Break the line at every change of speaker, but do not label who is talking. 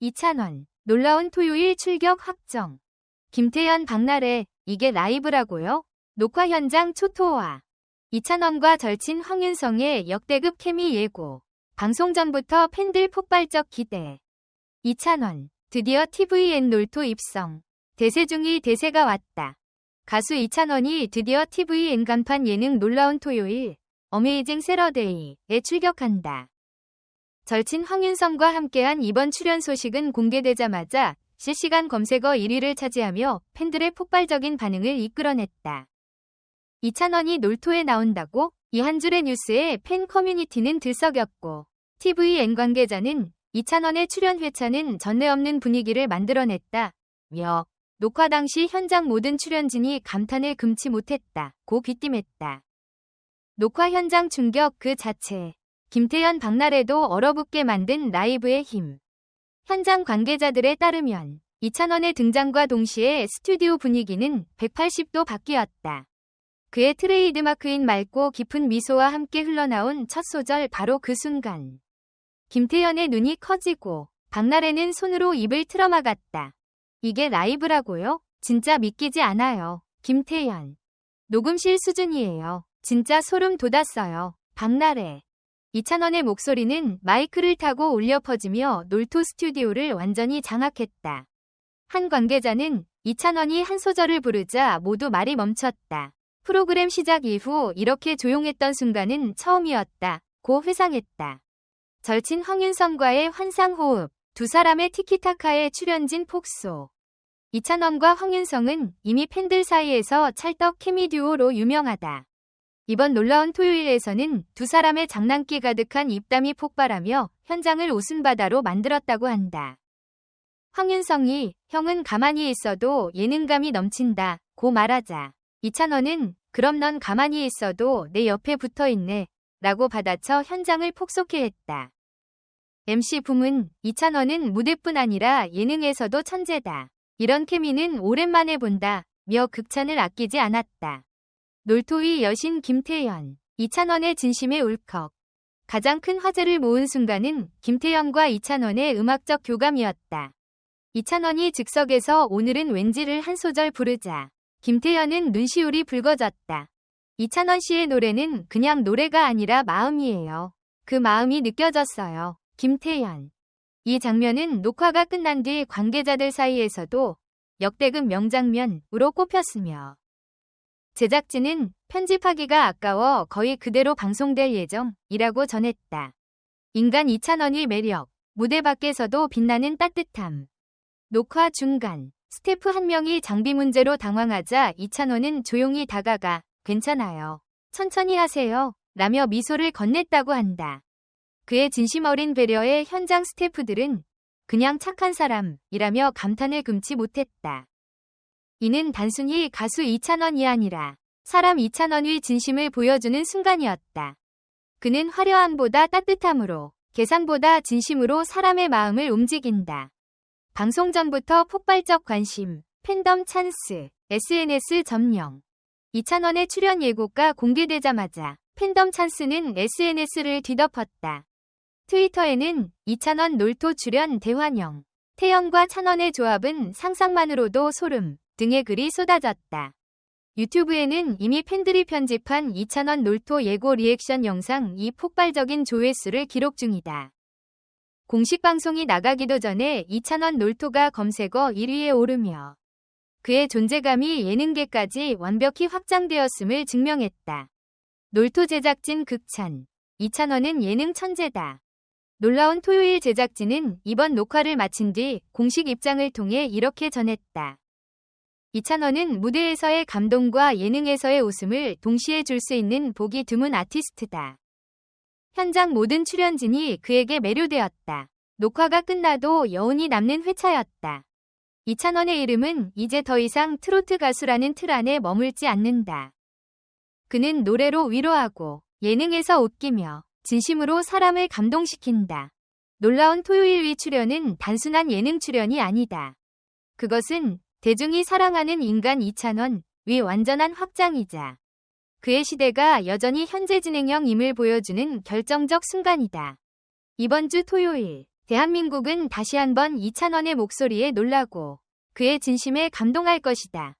이찬원, 놀라운 토요일 출격 확정. 김태현 박나래, 이게 라이브라고요? 녹화 현장 초토화. 이찬원과 절친 황윤성의 역대급 케미 예고. 방송 전부터 팬들 폭발적 기대. 이찬원, 드디어 TVN 놀토 입성. 대세 중의 대세가 왔다. 가수 이찬원이 드디어 TVN 간판 예능 놀라운 토요일, 어메이징 세러데이에 출격한다. 절친 황윤성과 함께한 이번 출연 소식은 공개되자마자 실시간 검색어 1위를 차지하며 팬들의 폭발적인 반응을 이끌어냈다. 이찬원이 놀토에 나온다고 이 한 줄의 뉴스에 팬 커뮤니티는 들썩였고 TVN 관계자는 이찬원의 출연 회차는 전례 없는 분위기를 만들어냈다. 며 녹화 당시 현장 모든 출연진이 감탄을 금치 못했다. 고 귀띔했다. 녹화 현장 충격 그 자체. 김태현 박나래도 얼어붙게 만든 라이브의 힘. 현장 관계자들에 따르면 이찬원의 등장과 동시에 스튜디오 분위기는 180도 바뀌었다. 그의 트레이드마크인 맑고 깊은 미소와 함께 흘러나온 첫 소절 바로 그 순간. 김태현의 눈이 커지고 박나래는 손으로 입을 틀어막았다. 이게 라이브라고요? 진짜 믿기지 않아요. 김태현. 녹음실 수준이에요. 진짜 소름 돋았어요. 박나래. 이찬원의 목소리는 마이크를 타고 울려 퍼지며 놀토 스튜디오를 완전히 장악했다. 한 관계자는 이찬원이 한 소절을 부르자 모두 말이 멈췄다. 프로그램 시작 이후 이렇게 조용했던 순간은 처음이었다. 고 회상했다. 절친 황윤성과의 환상호흡, 두 사람의 티키타카에 출연진 폭소. 이찬원과 황윤성은 이미 팬들 사이에서 찰떡 케미 듀오로 유명하다. 이번 놀라운 토요일에서는 두 사람의 장난기 가득한 입담이 폭발하며 현장을 웃음바다로 만들었다고 한다. 황윤성이 형은 가만히 있어도 예능감이 넘친다 고 말하자 이찬원은 그럼 넌 가만히 있어도 내 옆에 붙어 있네 라고 받아쳐 현장을 폭소케 했다. MC 붐은 이찬원은 무대뿐 아니라 예능에서도 천재다. 이런 케미는 오랜만에 본다 며 극찬을 아끼지 않았다. 놀토의 여신 김태현, 이찬원의 진심에 울컥. 가장 큰 화제를 모은 순간은 김태현과 이찬원의 음악적 교감이었다. 이찬원이 즉석에서 오늘은 왠지를 한 소절 부르자 김태현은 눈시울이 붉어졌다. 이찬원 씨의 노래는 그냥 노래가 아니라 마음이에요. 그 마음이 느껴졌어요. 김태현. 이 장면은 녹화가 끝난 뒤 관계자들 사이에서도 역대급 명장면으로 꼽혔으며 제작진은 편집하기가 아까워 거의 그대로 방송될 예정이라고 전했다. 인간 이찬원의 매력, 무대 밖에서도 빛나는 따뜻함. 녹화 중간, 스태프 한 명이 장비 문제로 당황하자 이찬원은 조용히 다가가 괜찮아요. 천천히 하세요. 라며 미소를 건넸다고 한다. 그의 진심 어린 배려에 현장 스태프들은 그냥 착한 사람이라며 감탄을 금치 못했다. 이는 단순히 가수 이찬원이 아니라 사람 이찬원의 진심을 보여주는 순간이었다. 그는 화려함보다 따뜻함으로, 계산보다 진심으로 사람의 마음을 움직인다. 방송 전부터 폭발적 관심, 팬덤 찬스, SNS 점령. 이찬원의 출연 예고가 공개되자마자 팬덤 찬스는 SNS를 뒤덮었다. 트위터에는 이찬원 놀토 출연 대환영, 태연과 찬원의 조합은 상상만으로도 소름 등의 글이 쏟아졌다. 유튜브에는 이미 팬들이 편집한 이찬원 놀토 예고 리액션 영상이 폭발적인 조회수를 기록 중이다. 공식 방송이 나가기도 전에 이찬원 놀토가 검색어 1위에 오르며 그의 존재감이 예능계까지 완벽히 확장되었음을 증명했다. 놀토 제작진 극찬. 이찬원은 예능 천재다. 놀라운 토요일 제작진은 이번 녹화를 마친 뒤 공식 입장을 통해 이렇게 전했다. 이찬원은 무대에서의 감동과 예능에서의 웃음을 동시에 줄 수 있는 보기 드문 아티스트다. 현장 모든 출연진이 그에게 매료되었다. 녹화가 끝나도 여운이 남는 회차였다. 이찬원의 이름은 이제 더 이상 트로트 가수라는 틀 안에 머물지 않는다. 그는 노래로 위로하고 예능에서 웃기며 진심으로 사람을 감동시킨다. 놀라운 토요일 위 출연은 단순한 예능 출연이 아니다. 그것은 대중이 사랑하는 인간 이찬원 위 완전한 확장이자 그의 시대가 여전히 현재 진행형임을 보여주는 결정적 순간이다. 이번 주 토요일, 대한민국은 다시 한번 이찬원의 목소리에 놀라고 그의 진심에 감동할 것이다.